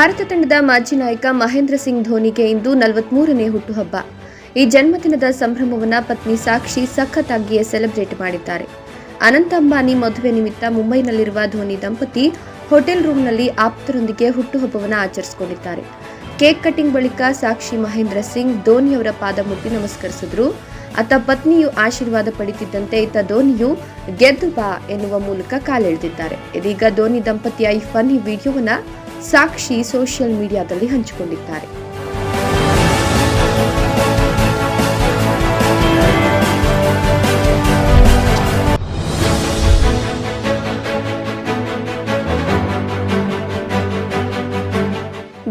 ಭಾರತ ತಂಡದ ಮಾಜಿ ನಾಯಕ ಮಹೇಂದ್ರ ಸಿಂಗ್ ಧೋನಿಗೆ ಇಂದು ನಲವತ್ಮೂರನೇ ಹುಟ್ಟುಹಬ್ಬ. ಈ ಜನ್ಮದಿನದ ಸಂಭ್ರಮವನ್ನ ಪತ್ನಿ ಸಾಕ್ಷಿ ಸಖತ್ತಾಗಿಯೇ ಸೆಲೆಬ್ರೇಟ್ ಮಾಡಿದ್ದಾರೆ. ಅನಂತ ಅಂಬಾನಿ ಮದುವೆ ನಿಮಿತ್ತ ಮುಂಬೈನಲ್ಲಿರುವ ಧೋನಿ ದಂಪತಿ ಹೋಟೆಲ್ ರೂಮ್ನಲ್ಲಿ ಆಪ್ತರೊಂದಿಗೆ ಹುಟ್ಟುಹಬ್ಬವನ್ನು ಆಚರಿಸಿಕೊಂಡಿದ್ದಾರೆ. ಕೇಕ್ ಕಟಿಂಗ್ ಬಳಿಕ ಸಾಕ್ಷಿ ಮಹೇಂದ್ರ ಸಿಂಗ್ ಧೋನಿಯವರ ಪಾದ ಮುಟ್ಟಿ ನಮಸ್ಕರಿಸಿದ್ರು. ಅತ್ತ ಪತ್ನಿಯು ಆಶೀರ್ವಾದ ಪಡೆದಿದ್ದಂತೆ ಇತ್ತ ಧೋನಿಯು ಗೆದ್ದು ಬಾ ಎನ್ನುವ ಮೂಲಕ ಕಾಲೆಳೆದಿದ್ದಾರೆ. ಇದೀಗ ಧೋನಿ ದಂಪತಿಯ ಈ ಫನ್ನಿ ವಿಡಿಯೋವನ್ನ ಸಾಕ್ಷಿ ಸೋಷಿಯಲ್ ಮೀಡಿಯಾದಲ್ಲಿ ಹಂಚಿಕೊಂಡಿದ್ದಾರೆ.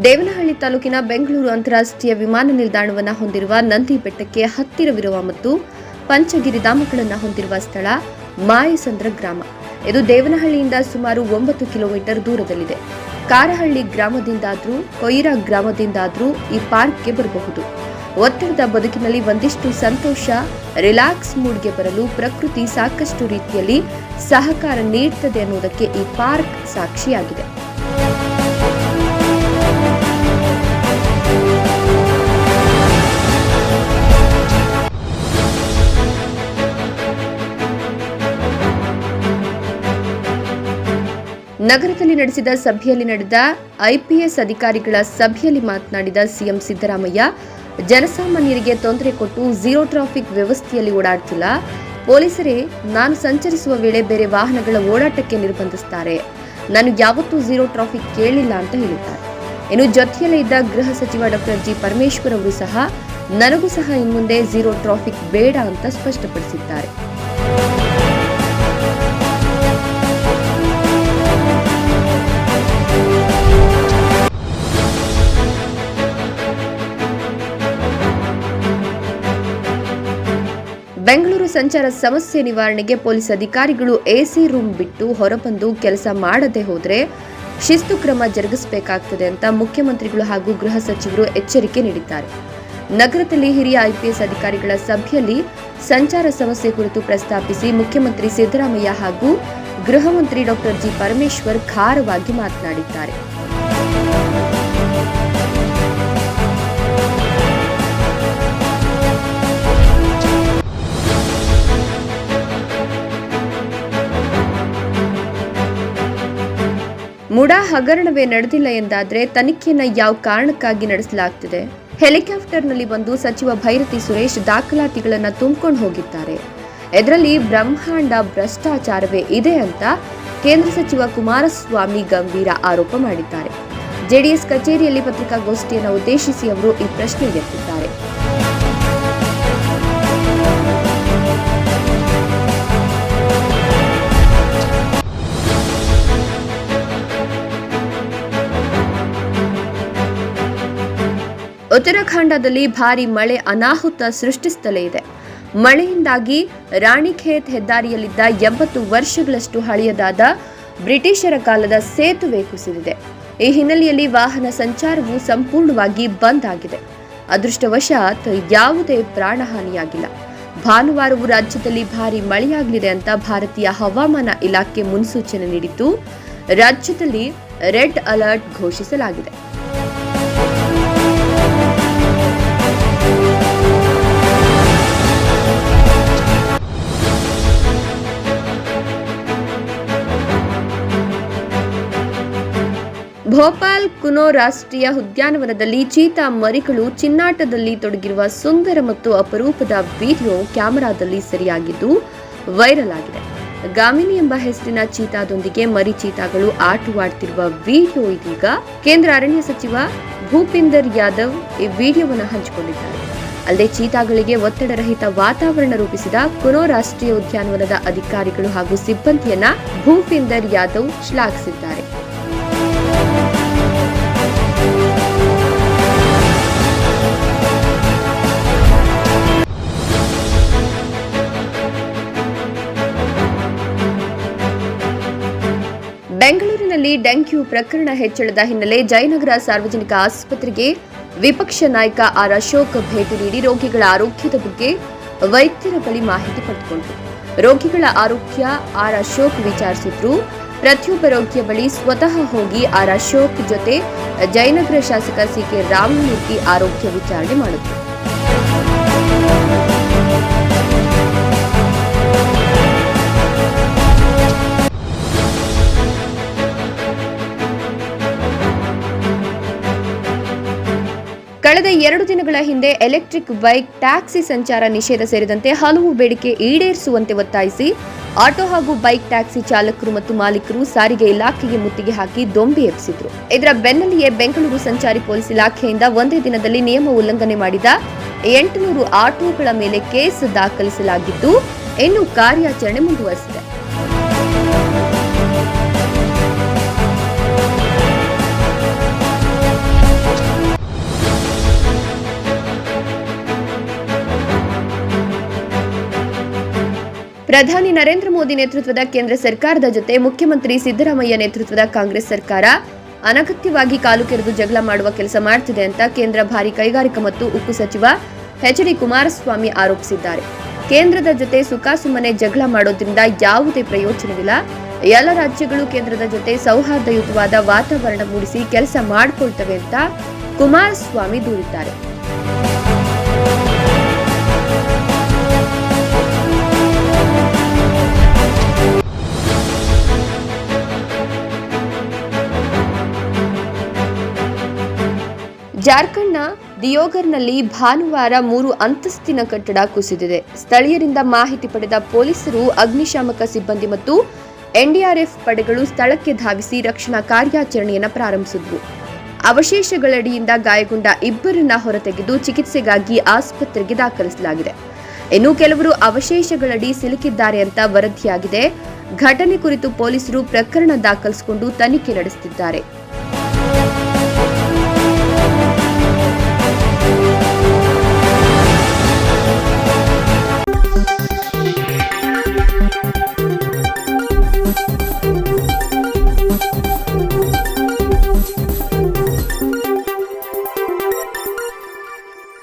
ದೇವನಹಳ್ಳಿ ತಾಲೂಕಿನ ಬೆಂಗಳೂರು ಅಂತಾರಾಷ್ಟ್ರೀಯ ವಿಮಾನ ನಿಲ್ದಾಣವನ್ನು ಹೊಂದಿರುವ ನಂದಿ ಬೆಟ್ಟಕ್ಕೆ ಹತ್ತಿರವಿರುವ ಮತ್ತು ಪಂಚಗಿರಿ ಧಾಮಗಳನ್ನು ಹೊಂದಿರುವ ಸ್ಥಳ ಮಾಯಸಂದ್ರ ಗ್ರಾಮ. ಇದು ದೇವನಹಳ್ಳಿಯಿಂದ ಸುಮಾರು ಒಂಬತ್ತು ಕಿಲೋಮೀಟರ್ ದೂರದಲ್ಲಿದೆ. ಕಾರಹಳ್ಳಿ ಗ್ರಾಮದಿಂದಾದ್ರೂ, ಕೊಯ್ರಾ ಗ್ರಾಮದಿಂದಾದ್ರೂ ಈ ಪಾರ್ಕ್ಗೆ ಬರಬಹುದು. ಒತ್ತಡದ ಬದುಕಿನಲ್ಲಿ ಒಂದಿಷ್ಟು ಸಂತೋಷ, ರಿಲ್ಯಾಕ್ಸ್ ಮೂಡ್ಗೆ ಬರಲು ಪ್ರಕೃತಿ ಸಾಕಷ್ಟು ರೀತಿಯಲ್ಲಿ ಸಹಕಾರ ನೀಡುತ್ತದೆ ಅನ್ನೋದಕ್ಕೆ ಈ ಪಾರ್ಕ್ ಸಾಕ್ಷಿಯಾಗಿದೆ. ನಗರದಲ್ಲಿ ನಡೆಸಿದ ಸಭೆಯಲ್ಲಿ ನಡೆದ ಐಪಿಎಸ್ ಅಧಿಕಾರಿಗಳ ಸಭೆಯಲ್ಲಿ ಮಾತನಾಡಿದ ಸಿಎಂ ಸಿದ್ದರಾಮಯ್ಯ, ಜನಸಾಮಾನ್ಯರಿಗೆ ತೊಂದರೆ ಕೊಟ್ಟು ಝೀರೋ ಟ್ರಾಫಿಕ್ ವ್ಯವಸ್ಥೆಯಲ್ಲಿ ಓಡಾಡ್ತಿಲ್ಲ. ಪೊಲೀಸರೇ, ನಾನು ಸಂಚರಿಸುವ ವೇಳೆ ಬೇರೆ ವಾಹನಗಳ ಓಡಾಟಕ್ಕೆ ನಿರ್ಬಂಧಿಸುತ್ತಾರೆ ನಾನು ಯಾವತ್ತೂ ಝೀರೋ ಟ್ರಾಫಿಕ್ ಕೇಳಿಲ್ಲ ಅಂತ ಹೇಳಿದ್ದಾರೆ. ಇನ್ನು ಜೊತೆಯಲ್ಲೇ ಇದ್ದ ಗೃಹ ಸಚಿವ ಡಾಕ್ಟರ್ ಜಿ ಪರಮೇಶ್ವರ್ ಅವರು ಸಹ, ನನಗೂ ಸಹ ಇನ್ಮುಂದೆ ಝೀರೋ ಟ್ರಾಫಿಕ್ ಬೇಡ ಅಂತ ಸ್ಪಷ್ಟಪಡಿಸಿದ್ದಾರೆ. ಬೆಂಗಳೂರು ಸಂಚಾರ ಸಮಸ್ಯೆ ನಿವಾರಣೆಗೆ ಪೊಲೀಸ್ ಅಧಿಕಾರಿಗಳು ಎಸಿ ರೂಮ್ ಬಿಟ್ಟು ಹೊರಬಂದು ಕೆಲಸ ಮಾಡದೆ ಹೋದರೆ ಶಿಸ್ತು ಕ್ರಮ ಜರುಗಿಸಬೇಕಾಗ್ತದೆ ಅಂತ ಮುಖ್ಯಮಂತ್ರಿಗಳು ಹಾಗೂ ಗೃಹ ಸಚಿವರು ಎಚ್ಚರಿಕೆ ನೀಡಿದ್ದಾರೆ. ನಗರದಲ್ಲಿ ಹಿರಿಯ ಐಪಿಎಸ್ ಅಧಿಕಾರಿಗಳ ಸಭೆಯಲ್ಲಿ ಸಂಚಾರ ಸಮಸ್ಯೆ ಕುರಿತು ಪ್ರಸ್ತಾಪಿಸಿ ಮುಖ್ಯಮಂತ್ರಿ ಸಿದ್ದರಾಮಯ್ಯ ಹಾಗೂ ಗೃಹ ಮಂತ್ರಿ ಡಾಕ್ಟರ್ ಜಿ ಪರಮೇಶ್ವರ್ ಖಾರವಾಗಿ ಮಾತನಾಡಿದ್ದಾರೆ. ಮುಡಾ ಹಗರಣವೇ ನಡೆದಿಲ್ಲ ಎಂದಾದರೆ ತನಿಖೆಯನ್ನು ಯಾವ ಕಾರಣಕ್ಕಾಗಿ ನಡೆಸಲಾಗ್ತಿದೆ? ಹೆಲಿಕಾಪ್ಟರ್ನಲ್ಲಿ ಬಂದು ಸಚಿವ ಭೈರತಿ ಸುರೇಶ್ ದಾಖಲಾತಿಗಳನ್ನು ತುಂಬಿಕೊಂಡು ಹೋಗಿದ್ದಾರೆ. ಇದರಲ್ಲಿ ಬ್ರಹ್ಮಾಂಡ ಭ್ರಷ್ಟಾಚಾರವೇ ಇದೆ ಅಂತ ಕೇಂದ್ರ ಸಚಿವ ಕುಮಾರಸ್ವಾಮಿ ಗಂಭೀರ ಆರೋಪ ಮಾಡಿದ್ದಾರೆ. ಜೆಡಿಎಸ್ ಕಚೇರಿಯಲ್ಲಿ ಪತ್ರಿಕಾಗೋಷ್ಠಿಯನ್ನು ಉದ್ದೇಶಿಸಿ ಅವರು ಈ ಪ್ರಶ್ನೆ ಎತ್ತಿದ್ದಾರೆ. ಉತ್ತರಾಖಂಡದಲ್ಲಿ ಭಾರಿ ಮಳೆ ಅನಾಹುತ ಸೃಷ್ಟಿಸುತ್ತಲೇ ಇದೆ. ಮಳೆಯಿಂದಾಗಿ ರಾಣಿಖೇತ್ ಹೆದ್ದಾರಿಯಲ್ಲಿದ್ದ ಎಂಬತ್ತು ವರ್ಷಗಳಷ್ಟು ಹಳೆಯದಾದ ಬ್ರಿಟಿಷರ ಕಾಲದ ಸೇತುವೆ ಕುಸಿದಿದೆ. ಈ ಹಿನ್ನೆಲೆಯಲ್ಲಿ ವಾಹನ ಸಂಚಾರವು ಸಂಪೂರ್ಣವಾಗಿ ಬಂದ್ ಆಗಿದೆ. ಅದೃಷ್ಟವಶಾತ್ ಯಾವುದೇ ಪ್ರಾಣಹಾನಿಯಾಗಿಲ್ಲ. ಭಾನುವಾರವೂ ರಾಜ್ಯದಲ್ಲಿ ಭಾರಿ ಮಳೆಯಾಗಲಿದೆ ಅಂತ ಭಾರತೀಯ ಹವಾಮಾನ ಇಲಾಖೆ ಮುನ್ಸೂಚನೆ ನೀಡಿದ್ದು, ರಾಜ್ಯದಲ್ಲಿ ರೆಡ್ ಅಲರ್ಟ್ ಘೋಷಿಸಲಾಗಿದೆ. ಭೋಪಾಲ್ ಕುನೋ ರಾಷ್ಟ್ರೀಯ ಉದ್ಯಾನವನದಲ್ಲಿ ಚೀತಾ ಮರಿಗಳು ಚಿನ್ನಾಟದಲ್ಲಿ ತೊಡಗಿರುವ ಸುಂದರ ಮತ್ತು ಅಪರೂಪದ ವಿಡಿಯೋ ಕ್ಯಾಮೆರಾದಲ್ಲಿ ಸರಿಯಾಗಿದ್ದು ವೈರಲ್ ಆಗಿದೆ. ಗಾಮಿನಿ ಎಂಬ ಹೆಸರಿನ ಚೀತಾದೊಂದಿಗೆ ಮರಿ ಚೀತಾಗಳು ಆಟವಾಡ್ತಿರುವ ವಿಡಿಯೋ ಇದೀಗ ಕೇಂದ್ರ ಅರಣ್ಯ ಸಚಿವ ಭೂಪಿಂದರ್ ಯಾದವ್ ಈ ವಿಡಿಯೋವನ್ನು ಹಂಚಿಕೊಂಡಿದ್ದಾರೆ. ಅಲ್ಲದೆ ಚೀತಾಗಳಿಗೆ ಒತ್ತಡರಹಿತ ವಾತಾವರಣ ರೂಪಿಸಿದ ಕುನೋ ರಾಷ್ಟ್ರೀಯ ಉದ್ಯಾನವನದ ಅಧಿಕಾರಿಗಳು ಹಾಗೂ ಸಿಬ್ಬಂದಿಯನ್ನ ಭೂಪಿಂದರ್ ಯಾದವ್ ಶ್ಲಾಘಿಸಿದ್ದಾರೆ. ಬೆಂಗಳೂರಿನಲ್ಲಿ ಡೆಂಗ್ಯೂ ಪ್ರಕರಣ ಹೆಚ್ಚಳದ ಹಿನ್ನೆಲೆ ಜಯನಗರ ಸಾರ್ವಜನಿಕ ಆಸ್ಪತ್ರೆಗೆ ವಿಪಕ್ಷ ನಾಯಕ ಆರ್ ಅಶೋಕ್ ಭೇಟಿ ನೀಡಿ ರೋಗಿಗಳ ಆರೋಗ್ಯದ ಬಗ್ಗೆ ವೈದ್ಯರ ಬಳಿ ಮಾಹಿತಿ ಪಡೆದುಕೊಂಡರು. ರೋಗಿಗಳ ಆರೋಗ್ಯ ಆರ್ ಅಶೋಕ್ ವಿಚಾರಿಸಿದ್ರು. ಪ್ರತಿಯೊಬ್ಬ ರೋಗಿಯ ಬಳಿ ಸ್ವತಃ ಹೋಗಿ ಆರ್ ಅಶೋಕ್ ಜೊತೆ ಜಯನಗರ ಶಾಸಕ ಸಿಕೆ ರಾಮಮೂರ್ತಿ ಆರೋಗ್ಯ ವಿಚಾರಣೆ ಮಾಡಿದ್ರು. ಎರಡು ದಿನಗಳ ಹಿಂದೆ ಎಲೆಕ್ಟ್ರಿಕ್ ಬೈಕ್, ಟ್ಯಾಕ್ಸಿ ಸಂಚಾರ ನಿಷೇಧ ಸೇರಿದಂತೆ ಹಲವು ಬೇಡಿಕೆ ಈಡೇರಿಸುವಂತೆ ಒತ್ತಾಯಿಸಿ ಆಟೋ ಹಾಗೂ ಬೈಕ್ ಟ್ಯಾಕ್ಸಿ ಚಾಲಕರು ಮತ್ತು ಮಾಲೀಕರು ಸಾರಿಗೆ ಇಲಾಖೆಗೆ ಮುತ್ತಿಗೆ ಹಾಕಿ ದೊಂಬಿ ಎಬ್ಬಿಸಿದ್ರು. ಇದರ ಬೆನ್ನಲ್ಲಿಯೇ ಬೆಂಗಳೂರು ಸಂಚಾರಿ ಪೊಲೀಸ್ ಇಲಾಖೆಯಿಂದ ಒಂದೇ ದಿನದಲ್ಲಿ ನಿಯಮ ಉಲ್ಲಂಘನೆ ಮಾಡಿದ ಎಂಟುನೂರು ಆಟೋಗಳ ಮೇಲೆ ಕೇಸ್ ದಾಖಲಿಸಲಾಗಿದ್ದು, ಇನ್ನು ಕಾರ್ಯಾಚರಣೆ ಮುಂದುವರೆಸಿದೆ. ಪ್ರಧಾನಿ ನರೇಂದ್ರ ಮೋದಿ ನೇತೃತ್ವದ ಕೇಂದ್ರ ಸರ್ಕಾರದ ಜೊತೆ ಮುಖ್ಯಮಂತ್ರಿ ಸಿದ್ದರಾಮಯ್ಯ ನೇತೃತ್ವದ ಕಾಂಗ್ರೆಸ್ ಸರ್ಕಾರ ಅನಗತ್ಯವಾಗಿ ಕಾಲು ಕೆರೆದು ಜಗಳ ಮಾಡುವ ಕೆಲಸ ಮಾಡುತ್ತಿದೆ ಅಂತ ಕೇಂದ್ರ ಭಾರಿ ಕೈಗಾರಿಕಾ ಮತ್ತು ಉಕ್ಕು ಸಚಿವ ಎಚ್ ಡಿ ಕುಮಾರಸ್ವಾಮಿ ಆರೋಪಿಸಿದ್ದಾರೆ. ಕೇಂದ್ರದ ಜೊತೆ ಸುಖಾಸುಮ್ಮನೆ ಜಗಳ ಮಾಡೋದ್ರಿಂದ ಯಾವುದೇ ಪ್ರಯೋಜನವಿಲ್ಲ. ಎಲ್ಲ ರಾಜ್ಯಗಳು ಕೇಂದ್ರದ ಜೊತೆ ಸೌಹಾರ್ದಯುತವಾದ ವಾತಾವರಣ ಮೂಡಿಸಿ ಕೆಲಸ ಮಾಡಿಕೊಳ್ತವೆ ಅಂತ ಕುಮಾರಸ್ವಾಮಿ ದೂರಿದ್ದಾರೆ. ಜಾರ್ಖಂಡ್ನ ದಿಯೋಗರ್ನಲ್ಲಿ ಭಾನುವಾರ ಮೂರು ಅಂತಸ್ತಿನ ಕಟ್ಟಡ ಕುಸಿದಿದೆ. ಸ್ಥಳೀಯರಿಂದ ಮಾಹಿತಿ ಪಡೆದ ಪೊಲೀಸರು ಅಗ್ನಿಶಾಮಕ ಸಿಬ್ಬಂದಿ ಮತ್ತು ಎನ್ಡಿಆರ್ಎಫ್ ಪಡೆಗಳು ಸ್ಥಳಕ್ಕೆ ಧಾವಿಸಿ ರಕ್ಷಣಾ ಕಾರ್ಯಾಚರಣೆಯನ್ನು ಪ್ರಾರಂಭಿಸಿದ್ರು ಅವಶೇಷಗಳಡಿಯಿಂದ ಗಾಯಗೊಂಡ ಇಬ್ಬರನ್ನ ಹೊರತೆಗೆದು ಚಿಕಿತ್ಸೆಗಾಗಿ ಆಸ್ಪತ್ರೆಗೆ ದಾಖಲಿಸಲಾಗಿದೆ. ಇನ್ನು ಕೆಲವರು ಅವಶೇಷಗಳಡಿ ಸಿಲುಕಿದ್ದಾರೆ ಅಂತ ವರದಿಯಾಗಿದೆ. ಘಟನೆ ಕುರಿತು ಪೊಲೀಸರು ಪ್ರಕರಣ ದಾಖಲಿಸಿಕೊಂಡು ತನಿಖೆ ನಡೆಸುತ್ತಿದ್ದಾರೆ.